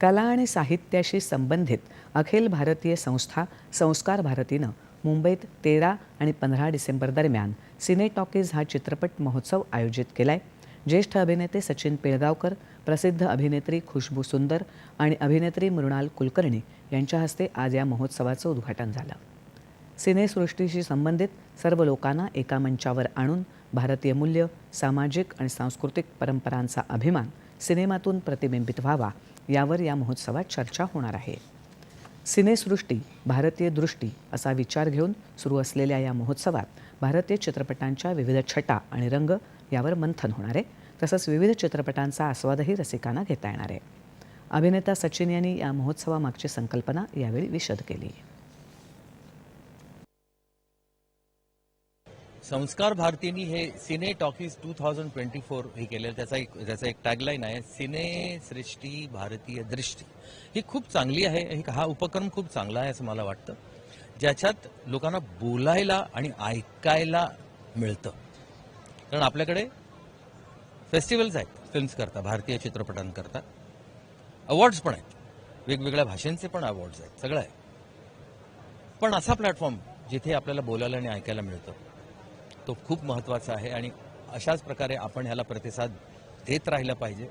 कला आणि साहित्याशी संबंधित अखिल भारतीय संस्था संस्कार भारतीनं मुंबईत तेरा आणि पंधरा डिसेंबर दरम्यान सिने टॉकीज हा चित्रपट महोत्सव आयोजित केलाय. ज्येष्ठ अभिनेते सचिन पिळगावकर प्रसिद्ध अभिनेत्री खुशबू सुंदर आणि अभिनेत्री मृणाल कुलकर्णी यांच्या हस्ते आज या महोत्सवाचं उद्घाटन झालं. सिनेसृष्टीशी संबंधित सर्व लोकांना एका मंचावर आणून भारतीय मूल्य सामाजिक आणि सांस्कृतिक परंपरांचा अभिमान सिनेमातून प्रतिबिंबित व्हावा यावर या महोत्सवात चर्चा होणार आहे. सिनेसृष्टी भारतीय दृष्टी असा विचार घेऊन सुरू असलेल्या या महोत्सवात भारतीय चित्रपटांच्या विविध छटा आणि रंग यावर मंथन होणार आहे. तसंच विविध चित्रपटांचा आस्वादही रसिकांना घेता येणार आहे. अभिनेता सचिन यांनी या महोत्सवामागची संकल्पना यावेळी विशद केली. संस्कार भारतीनी हे cine talkies two thousand twenty four हे केलेलं त्याचा एक त्याचा एक टॅगलाईन आहे सिने सृष्टी भारतीय दृष्टी. ही खूप चांगली आहे. हा उपक्रम खूप चांगला आहे असं मला वाटतं. ज्याच्यात लोकांना बोलायला आणि ऐकायला मिळतं. कारण आपल्याकडे फेस्टिवल्स आहेत फिल्म्स करता भारतीय चित्रपटांकरता. अवॉर्ड्स पण आहेत. वेगवेगळ्या भाषांचे पण अवॉर्ड्स आहेत सगळं आहे. पण असा प्लॅटफॉर्म जिथे आपल्याला बोलायला आणि ऐकायला मिळतं तो खूप महत्त्वाचा आहे आणि अशाच प्रकारे आपण ह्याला प्रतिसाद देत राहिला पाहिजे.